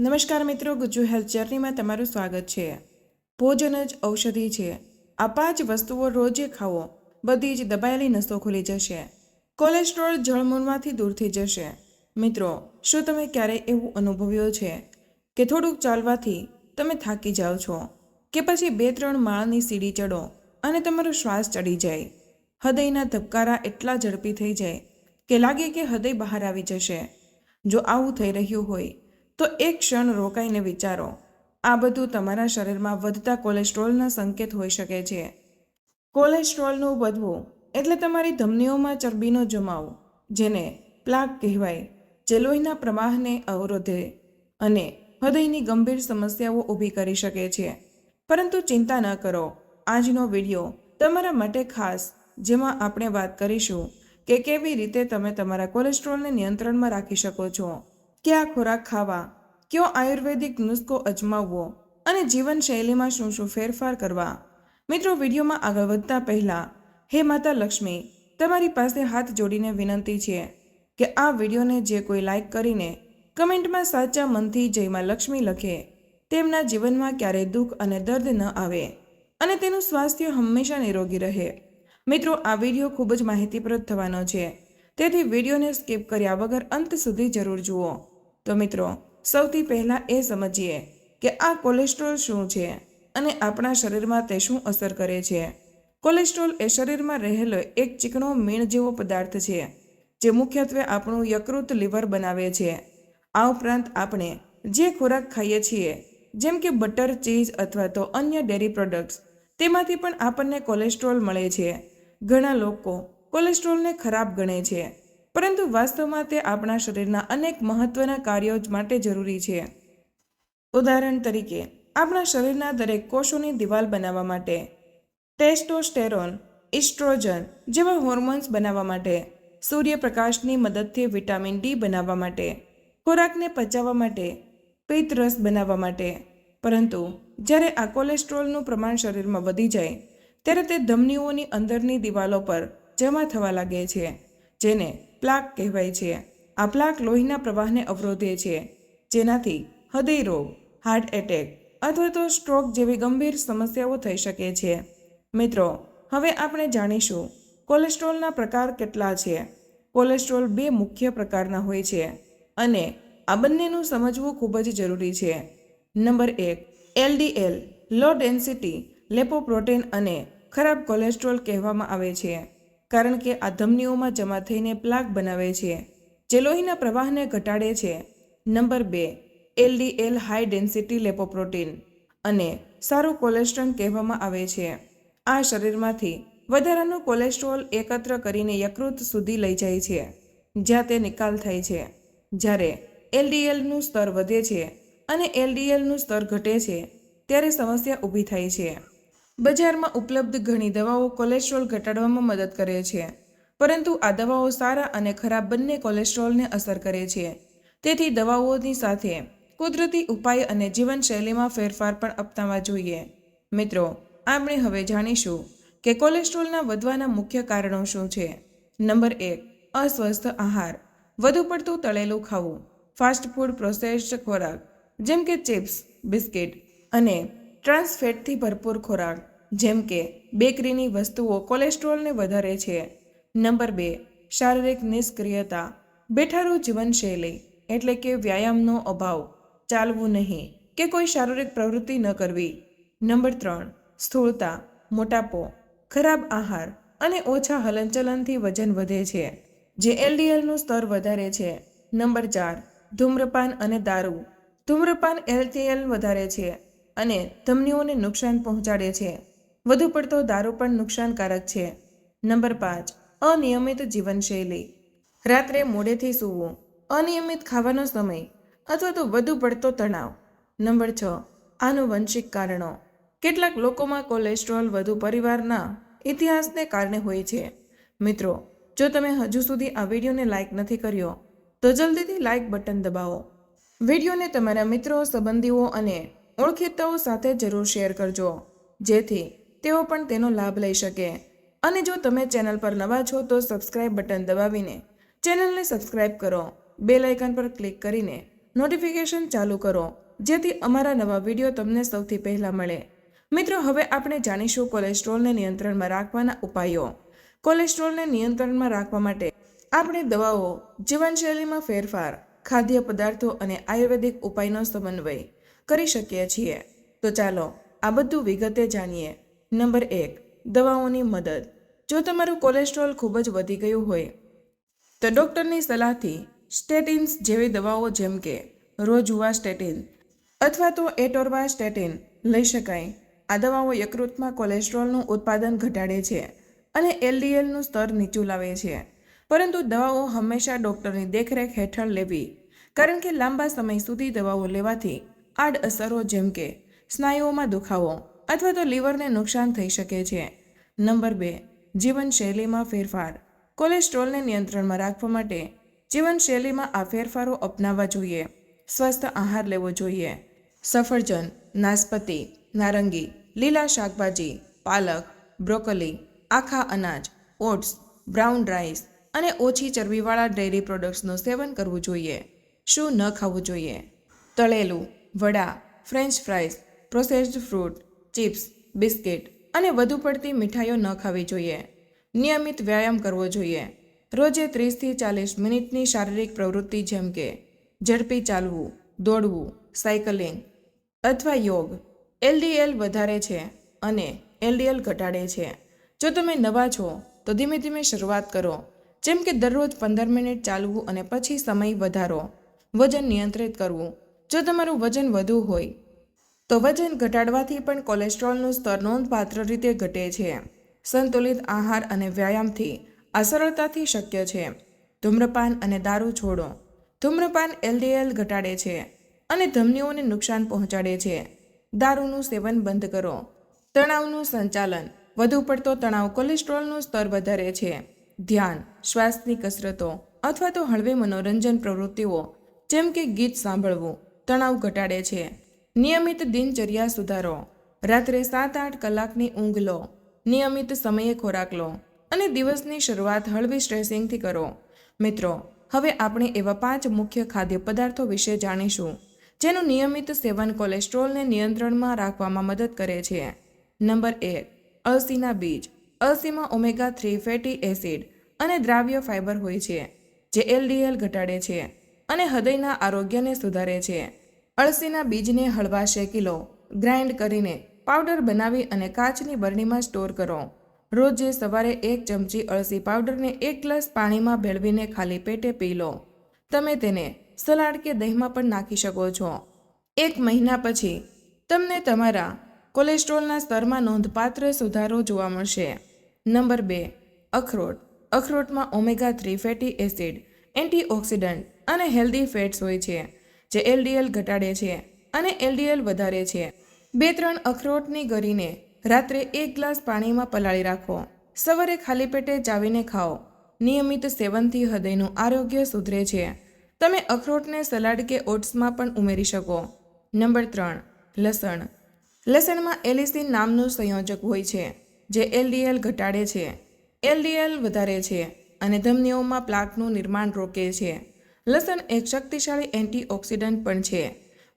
નમસ્કાર મિત્રો, ગુજ્જુ હેલ્થ જર્નીમાં તમારું સ્વાગત છે. ભોજન જ ઔષધિ છે. આ પાંચ વસ્તુઓ રોજે ખાવો બધી જ દબાયેલી નસો ખુલી જશે. કોલેસ્ટ્રોલ જળમૂળમાંથી દૂર થઈ જશે. મિત્રો, શું તમે ક્યારેય એવું અનુભવ્યો છે કે થોડુંક ચાલવાથી તમે થાકી જાઓ છો? કે પછી બે ત્રણ માળની સીડી ચડો અને તમારો શ્વાસ ચડી જાય? હૃદયના ધબકારા એટલા ઝડપી થઈ જાય કે લાગે કે હૃદય બહાર આવી જશે. જો આવું થઈ રહ્યું હોય તો એક ક્ષણ રોકાઈને વિચારો. આ બધું તમારા શરીરમાં વધતા કોલેસ્ટ્રોલના સંકેત હોઈ શકે છે. કોલેસ્ટ્રોલનું વધવું એટલે તમારી ધમનીઓમાં ચરબીનો જમાવો, જેને પ્લાક કહેવાય, જે લોહીના પ્રવાહને અવરોધે અને હૃદયની ગંભીર સમસ્યાઓ ઊભી કરી શકે છે. પરંતુ ચિંતા ન કરો. આજનો વીડિયો તમારા માટે ખાસ, જેમાં આપણે વાત કરીશું કે કેવી રીતે તમે તમારા કોલેસ્ટ્રોલને નિયંત્રણમાં રાખી શકો છો. કયા ખોરાક ખાવા, કયો આયુર્વેદિક નુસ્ખો અજમાવવો અને જીવનશૈલીમાં શું શું ફેરફાર કરવા? મિત્રો, વિડીયોમાં આગળ વધતા પહેલાં, હે માતા લક્ષ્મી, તમારી પાસે હાથ જોડીને વિનંતી છે કે આ વિડીયોને જે કોઈ લાઈક કરીને કમેન્ટમાં સાચા મનથી જયમાં લક્ષ્મી લખે. તેમના જીવનમાં ક્યારેય દુઃખ અને દર્દ ન આવે અને તેનું સ્વાસ્થ્ય હંમેશા નિરોગી રહે. મિત્રો, આ વીડિયો ખૂબ જ માહિતીપ્રદ થવાનો છે. તેથી વિડીયોને સ્કીપ કર્યા વગર અંત સુધી જરૂર જુઓ. તો મિત્રો, સૌથી પહેલાં એ સમજીએ કે આ કોલેસ્ટ્રોલ શું છે અને આપણા શરીરમાં તે શું અસર કરે છે. કોલેસ્ટ્રોલ એ શરીરમાં રહેલો એક ચીકણો મીણ જેવો પદાર્થ છે, જે મુખ્યત્વે આપણું યકૃત લીવર બનાવે છે. આ ઉપરાંત આપણે જે ખોરાક ખાઈએ છીએ, જેમ કે બટર, ચીઝ અથવા તો અન્ય ડેરી પ્રોડક્ટ્સ, તેમાંથી પણ આપણને કોલેસ્ટ્રોલ મળે છે. ઘણા લોકો કોલેસ્ટ્રોલને ખરાબ ગણે છે. પરંતુ વાસ્તવમાં તે આપણા શરીરના અનેક મહત્વના કાર્યો જ માટે જરૂરી છે. ઉદાહરણ તરીકે, આપણા શરીરના દરેક કોષોની દિવાલ બનાવવા માટે. ટેસ્ટોસ્ટેરોન, ઇસ્ટ્રોજન જેવા હોર્મોન્સ બનાવવા માટે. સૂર્યપ્રકાશની મદદથી વિટામિન ડી બનાવવા માટે. ખોરાકને પચાવવા માટે. પિત્તરસ બનાવવા માટે. પરંતુ, જ્યારે આ કોલેસ્ટ્રોલનું પ્રમાણ શરીરમાં વધી જાય, ત્યારે તે ધમનીઓની અંદરની દિવાલો પર જમા થવા લાગે છે, જેને પ્લાક કહેવાય છે. આ પ્લાક લોહીના પ્રવાહને અવરોધે છે, જેનાથી હૃદય રોગ હાર્ટ એટેક અથવા તો સ્ટ્રોક જેવી ગંભીર સમસ્યાઓ થઈ શકે છે. મિત્રો, હવે આપણે જાણીશું કોલેસ્ટ્રોલના પ્રકાર કેટલા છે. કોલેસ્ટ્રોલ બે મુખ્ય પ્રકારના હોય છે અને આ બંનેનું સમજવું ખૂબ જ જરૂરી છે. નંબર એક એલડીએલ લો ડેન્સિટી, લેપોપ્રોટીન અને ખરાબ કોલેસ્ટ્રોલ કહેવામાં આવે છે. કારણ કે આ ધમનીઓમાં જમા થઈને પ્લાક બનાવે છે, જે લોહીના પ્રવાહને ઘટાડે છે. નંબર બે એલડીએલ હાઈ ડેન્સિટી લેપોપ્રોટીન અને સારું કોલેસ્ટ્રોલ કહેવામાં આવે છે. આ શરીરમાંથી વધારાનું કોલેસ્ટ્રોલ એકત્ર કરીને યકૃત સુધી લઈ જાય છે, જ્યાં તે નિકાલ થાય છે. જ્યારે એલડીએલનું સ્તર વધે છે અને એલડીએલનું સ્તર ઘટે છે, ત્યારે સમસ્યા ઊભી થાય છે. બજારમાં ઉપલબ્ધ ઘણી દવાઓ કોલેસ્ટ્રોલ ઘટાડવામાં મદદ કરે છે. પરંતુ આ દવાઓ સારા અને ખરાબ બંને કોલેસ્ટ્રોલને અસર કરે છે. તેથી દવાઓની સાથે કુદરતી ઉપાય અને જીવનશૈલીમાં ફેરફાર પણ અપનાવવા જોઈએ. મિત્રો, આપણે હવે જાણીશું કે કોલેસ્ટ્રોલના વધવાના મુખ્ય કારણો શું છે. નંબર એક, અસ્વસ્થ આહાર. વધુ પડતું તળેલું ખાવું. ફાસ્ટ ફૂડ પ્રોસેસ્ડ ખોરાક. જેમ કે ચિપ્સ, બિસ્કિટ અને ટ્રાન્સફેટથી ભરપૂર ખોરાક. જેમ કે, બેકરીની વસ્તુઓ કોલેસ્ટ્રોલને વધારે છે. નંબર બે, શારીરિક નિષ્ક્રિયતા. બેઠારું જીવનશૈલી, એટલે કે વ્યાયામનો અભાવ. ચાલવું નહીં, કે કોઈ શારીરિક પ્રવૃત્તિ ન કરવી. નંબર ત્રણ, સ્થૂળતા, મોટાપો, ખરાબ આહાર અને ઓછા હલનચલનથી વજન વધે છે, જે એલડીએલનું સ્તર વધારે છે. નંબર ચાર, ધૂમ્રપાન અને દારૂ. ધૂમ્રપાન એલટીએલ વધારે છે અને ધમનીઓને નુકસાન પહોંચાડે છે. વધુ પડતો દારૂ પણ નુકસાનકારક છે. નંબર પાંચ, અનિયમિત જીવનશૈલી. રાત્રે મોડેથી સૂવું, અનિયમિત ખાવાનો સમય અથવા તો વધુ પડતો તણાવ. નંબર છ આનુવંશિક કારણો. કેટલાક લોકોમાં કોલેસ્ટ્રોલ વધુ પરિવારના ઇતિહાસને કારણે હોય છે. મિત્રો, જો તમે હજુ સુધી આ વિડીયોને લાઇક નથી કર્યો, તો જલ્દીથી લાઇક બટન દબાવો. વિડીયોને તમારા મિત્રો, સંબંધીઓ અને ઓળખીતાઓ સાથે જરૂર શેર કરજો. જેથી તેઓ પણ તેનો લાભ લઈ શકે. અને જો તમે ચેનલ પર નવા છો તો સબસ્ક્રાઇબ બટન દબાવીને ચેનલને સબસ્ક્રાઇબ કરો. બેલ આઇકન પર ક્લિક કરીને નોટિફિકેશન ચાલુ કરો, જેથી અમારા નવા વીડિયો તમને સૌથી પહેલાં મળે. મિત્રો, હવે આપણે જાણીશું કોલેસ્ટ્રોલને નિયંત્રણમાં રાખવાના ઉપાયો. કોલેસ્ટ્રોલને નિયંત્રણમાં રાખવા માટે આપણે દવાઓ, જીવનશૈલીમાં ફેરફાર, ખાદ્ય પદાર્થો અને આયુર્વેદિક ઉપાયનો સમન્વય કરી શકીએ છીએ. તો ચાલો, આ બધું વિગતે જાણીએ. નંબર એક, દવાઓની મદદ. જો તમારું કોલેસ્ટ્રોલ ખૂબ જ વધી ગયું હોય, તો ડૉક્ટરની સલાહથી સ્ટેટિન્સ જેવી દવાઓ જેમ કે રોજુવા સ્ટેટિન અથવા તો એટોરવા સ્ટેટિન લઈ શકાય. આ દવાઓ યકૃતમાં કોલેસ્ટ્રોલનું ઉત્પાદન ઘટાડે છે અને એલડીએલનું સ્તર નીચું લાવે છે. પરંતુ દવાઓ હંમેશા ડૉક્ટરની દેખરેખ હેઠળ લેવી, કારણ કે લાંબા સમય સુધી દવાઓ લેવાથી આડઅસરો જેમ કે સ્નાયુઓમાં દુખાવો અથવા તો લીવરને નુકસાન થઈ શકે છે. નંબર બે, જીવનશૈલીમાં ફેરફાર. કોલેસ્ટ્રોલને નિયંત્રણમાં રાખવા માટે જીવનશૈલીમાં આ ફેરફારો અપનાવવા જોઈએ. સ્વસ્થ આહાર લેવો જોઈએ. સફરજન નાશપતિ નારંગી, લીલા શાકભાજી, પાલક, બ્રોકોલી, આખા અનાજ, ઓટ્સ, બ્રાઉન રાઈસ અને ઓછી ચરબીવાળા ડેરી પ્રોડક્ટ્સનું સેવન કરવું જોઈએ. શું ન ખાવું જોઈએ? તળેલું, vada, French fries, processed fruit chips, biscuit અને વધુ પડતી મીઠાઈઓ ન ખાવી જોઈએ. નિયમિત વ્યાયામ કરવો જોઈએ. રોજે ત્રીસથી ચાલીસ મિનિટની શારીરિક પ્રવૃત્તિ જેમ કે ઝડપી ચાલવું, દોડવું, સાયકલિંગ અથવા યોગ એલડીએલ વધારે છે અને એલડીએલ ઘટાડે છે. જો તમે નવા છો, તો ધીમે ધીમે શરૂઆત કરો. જેમ કે દરરોજ પંદર મિનિટ ચાલવું અને પછી સમય વધારો. વજન નિયંત્રિત કરવું. જો તમારું વજન વધુ હોય તો વજન ઘટાડવાથી પણ કોલેસ્ટ્રોલનું સ્તર નોંધપાત્ર રીતે ઘટે છે. સંતુલિત આહાર અને વ્યાયામથી આ સરળતાથી શક્ય છે. ધૂમ્રપાન અને દારૂ છોડો. ધૂમ્રપાન એલડીએલ ઘટાડે છે અને ધમનીઓને નુકસાન પહોંચાડે છે. દારૂનું સેવન બંધ કરો. તણાવનું સંચાલન. વધુ પડતો તણાવ કોલેસ્ટ્રોલનું સ્તર વધારે છે. ધ્યાન, શ્વાસની કસરતો અથવા તો હળવે મનોરંજન પ્રવૃત્તિઓ, જેમ કે ગીત સાંભળવું, તણાવ ઘટાડે છે. નિયમિત દિનચર્યા સુધારો. રાત્રે સાત આઠ કલાકની ઊંઘ લો. નિયમિત સમયે ખોરાક લો અને દિવસની શરૂઆત હળવી સ્ટ્રેસિંગથી કરો. મિત્રો, હવે આપણે એવા પાંચ મુખ્ય ખાદ્ય પદાર્થો વિશે જાણીશું, જેનું નિયમિત સેવન કોલેસ્ટ્રોલને નિયંત્રણમાં રાખવામાં મદદ કરે છે. નંબર એક, અળસીના બીજ. અળસીમાં ઓમેગા થ્રી ફેટી એસિડ અને દ્રાવ્ય ફાઇબર હોય છે, જે એલડીએલ ઘટાડે છે અને હૃદયના આરોગ્યને સુધારે છે. અળસીના બીજને હળવા શેકી લો ગ્રાઇન્ડ કરીને પાવડર બનાવી અને કાચની બરણીમાં સ્ટોર કરો. રોજે સવારે એક ચમચી અળસી પાવડરને એક ગ્લાસ પાણીમાં ભેળવીને ખાલી પેટે પી લો. તમે તેને સલાડ કે દહીંમાં પણ નાખી શકો છો. એક મહિના પછી તમને તમારા કોલેસ્ટ્રોલના સ્તરમાં નોંધપાત્ર સુધારો જોવા મળશે. નંબર બે, અખરોટ. અખરોટમાં omega three fatty acid, antioxidant અને હેલ્ધી ફેટ્સ હોય છે. જે એલડીએલ ઘટાડે છે અને એલડીએલ વધારે છે. બે ત્રણ અખરોટની ગરીને રાત્રે એક ગ્લાસ પાણીમાં પલાળી રાખો. સવારે ખાલી પેટે ચાવીને ખાઓ. નિયમિત સેવનથી હૃદયનું આરોગ્ય સુધરે છે. તમે અખરોટને સલાડ કે ઓટ્સમાં પણ ઉમેરી શકો. નંબર ત્રણ, લસણ. લસણમાં એલિસિન નામનું સંયોજક હોય છે, જે એલડીએલ ઘટાડે છે. એલડીએલ વધારે છે અને ધમનીઓમાં પ્લાકનું નિર્માણ રોકે છે. લસણ એક શક્તિશાળી એન્ટીઓક્સિડન્ટ પણ છે.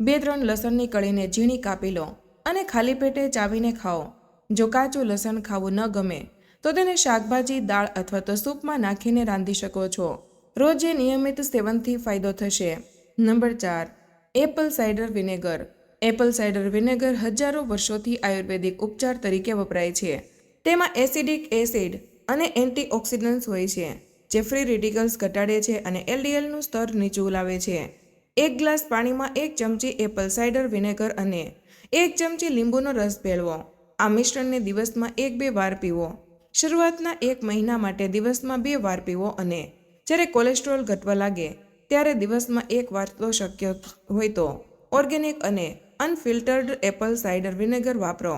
બે ત્રણ લસણની કળીને ઝીણી કાપી લો અને ખાલી પેટે ચાવીને ખાઓ. જો કાચું લસણ ખાવું ન ગમે, તો તેને શાકભાજી, દાળ અથવા તો સૂપમાં નાખીને રાંધી શકો છો. રોજે નિયમિત સેવનથી ફાયદો થશે. નંબર ચાર, apple cider vinegar. Apple cider vinegar હજારો વર્ષોથી આયુર્વેદિક ઉપચાર તરીકે વપરાય છે. તેમાં એસિડિક એસિડ અને એન્ટીઓક્સિડન્ટ્સ હોય છે. જે ફ્રી રેડિકલ્સ ઘટાડે છે અને એલડીએલનું સ્તર નીચું લાવે છે. એક ગ્લાસ પાણીમાં એક ચમચી એપલ સાઇડર વિનેગર અને એક ચમચી લીંબુનો રસ ભેળવો. આ મિશ્રણને દિવસમાં એક બે વાર પીવો. શરૂઆતના એક મહિના માટે દિવસમાં બે વાર પીવો અને જ્યારે કોલેસ્ટ્રોલ ઘટવા લાગે ત્યારે દિવસમાં એક વાર તો શક્ય હોય તો ઓર્ગેનિક અને અનફિલ્ટર્ડ એપલ સાઇડર વિનેગર વાપરો.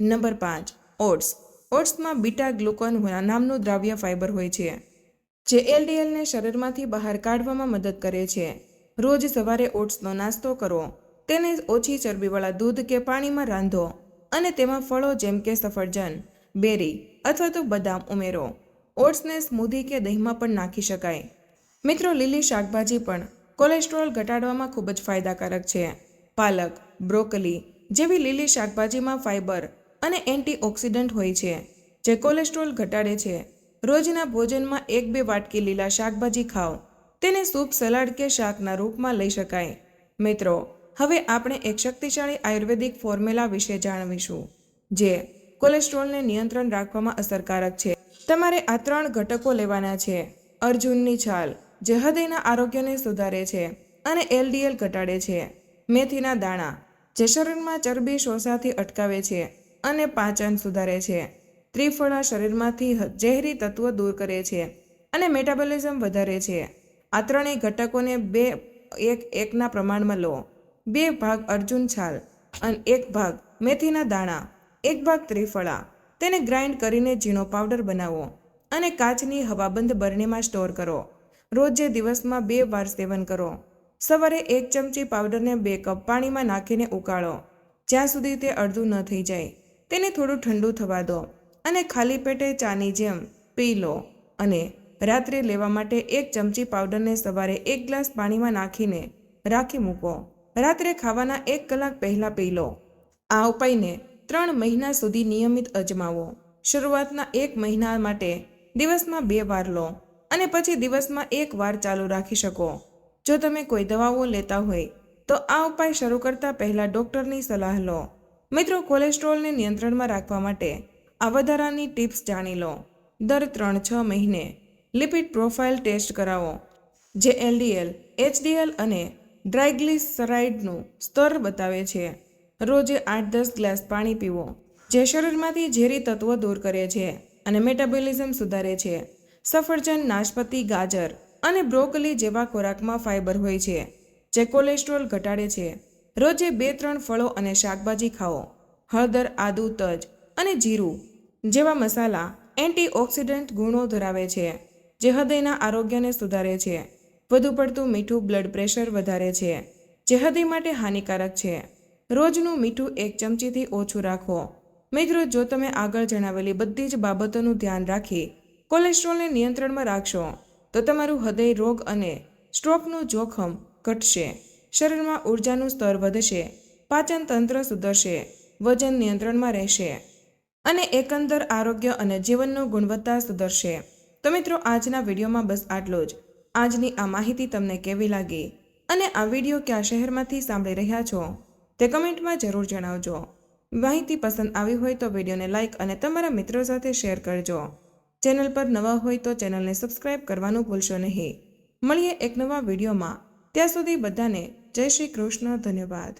નંબર પાંચ, ઓટ્સ. ઓટ્સમાં બીટા ગ્લુકોન નામનું દ્રાવ્ય ફાઇબર હોય છે. જે એલડીએલને શરીરમાંથી બહાર કાઢવામાં મદદ કરે છે. રોજ સવારે ઓટ્સનો નાસ્તો કરો. તેને ઓછી ચરબીવાળા દૂધ કે પાણીમાં રાંધો અને તેમાં ફળો જેમ કે સફરજન, બેરી અથવા તો બદામ ઉમેરો. ઓટ્સને સ્મૂધી કે દહીંમાં પણ નાખી શકાય. મિત્રો, લીલી શાકભાજી પણ કોલેસ્ટ્રોલ ઘટાડવામાં ખૂબ જ ફાયદાકારક છે. પાલક, બ્રોકલી જેવી લીલી શાકભાજીમાં ફાઇબર અને એન્ટીઓક્સિડન્ટ હોય છે, જે કોલેસ્ટ્રોલ ઘટાડે છે. રોજના ભોજનમાં એક બે વાટકી લીલા શાકભાજી ખાઓ. તેને સૂપ, સલાડ કે શાકના રૂપમાં લઈ શકાય. મિત્રો, હવે આપણે એક શક્તિશાળી આયુર્વેદિક ફોર્મ્યુલા વિશે જાણવીશું, જે કોલેસ્ટ્રોલને નિયંત્રણ રાખવામાં અસરકારક છે. તમારે આ ત્રણ ઘટકો લેવાના છે. અર્જુનની છાલ, જે હૃદયના આરોગ્યને સુધારે છે અને એલડીએલ ઘટાડે છે. મેથીના દાણા, જે શરીરમાં ચરબી, શોષાથી અટકાવે છે અને પાચન સુધારે છે. ત્રિફળા શરીરમાંથી ઝેરી તત્વો દૂર કરે છે અને મેટાબોલિઝમ વધારે છે. આ ત્રણેય ઘટકોને બે, એક, એકના પ્રમાણમાં લો. બે ભાગ અર્જુન છાલ અને એક ભાગ મેથીના દાણા. એક ભાગ ત્રિફળા. તેને ગ્રાઇન્ડ કરીને ઝીણો પાવડર બનાવો અને કાચની હવાબંધ બરણીમાં સ્ટોર કરો. રોજે દિવસમાં બે વાર સેવન કરો. સવારે એક ચમચી પાવડરને બે કપ પાણીમાં નાખીને ઉકાળો. જ્યાં સુધી તે અડધું ન થઈ જાય. તેને થોડું ઠંડુ થવા દો. અને ખાલી પેટે ચાની જેમ પી લો અને રાત્રે લેવા માટે એક ચમચી પાવડરને સવારે એક ગ્લાસ પાણીમાં નાખીને રાખી મૂકો. રાત્રે ખાવાના એક કલાક પહેલાં પી લો. આ ઉપાયને ત્રણ મહિના સુધી નિયમિત અજમાવો. શરૂઆતના એક મહિના માટે દિવસમાં બે વાર લો અને પછી દિવસમાં એક વાર ચાલુ રાખી શકો. જો તમે કોઈ દવાઓ લેતા હોય, તો આ ઉપાય શરૂ કરતા પહેલા ડૉક્ટરની સલાહ લો. મિત્રો, કોલેસ્ટ્રોલને નિયંત્રણમાં રાખવા માટે આ વધારાની ટિપ્સ જાણી લો. દર ત્રણ છ મહિને લિપિડ પ્રોફાઇલ ટેસ્ટ કરાવો, જે એલડીએલ, એચડીએલ અને ડ્રાયગ્લિસરાઇડનું સ્તર બતાવે છે. રોજે આઠ દસ ગ્લાસ પાણી પીવો, જે શરીરમાંથી ઝેરી તત્વો દૂર કરે છે અને મેટાબોલિઝમ સુધારે છે. સફરજન, નાશપતી, ગાજર અને બ્રોકલી જેવા ખોરાકમાં ફાઇબર હોય છે, જે કોલેસ્ટ્રોલ ઘટાડે છે. રોજે બે ત્રણ ફળો અને શાકભાજી ખાઓ. હળદર, આદુ, તજ અને જીરું જેવા મસાલા એન્ટીઓક્સિડન્ટ ગુણો ધરાવે છે, જે હૃદયના આરોગ્યને સુધારે છે. વધુ પડતું મીઠું બ્લડ પ્રેશર વધારે છે, જે હૃદય માટે હાનિકારક છે. રોજનું મીઠું એક ચમચીથી ઓછું રાખો. મિત્રો, જો તમે આગળ જણાવેલી બધી જ બાબતોનું ધ્યાન રાખી કોલેસ્ટ્રોલને નિયંત્રણમાં રાખશો, તો તમારું હૃદય રોગ અને સ્ટ્રોકનું જોખમ ઘટશે. શરીરમાં ઊર્જાનું સ્તર વધશે પાચન તંત્ર સુધરશે, વજન નિયંત્રણમાં રહેશે. અને એકંદર આરોગ્ય અને જીવનનું ગુણવત્તા સુધરશે. તો મિત્રો, આજના વિડીયોમાં બસ આટલો જ. આજની આ માહિતી તમને કેવી લાગી? અને આ વીડિયો કયા શહેરમાંથી સાંભળી રહ્યા છો? તે કમેન્ટમાં જરૂર જણાવજો. માહિતી પસંદ આવી હોય તો વિડીયોને લાઇક અને તમારા મિત્રો સાથે શેર કરજો. ચેનલ પર નવા હોય તો ચેનલને સબસ્ક્રાઇબ કરવાનું ભૂલશો નહીં. મળીએ એક નવા વિડીયોમાં. ત્યાં સુધી બધાને જય શ્રી કૃષ્ણ, ધન્યવાદ.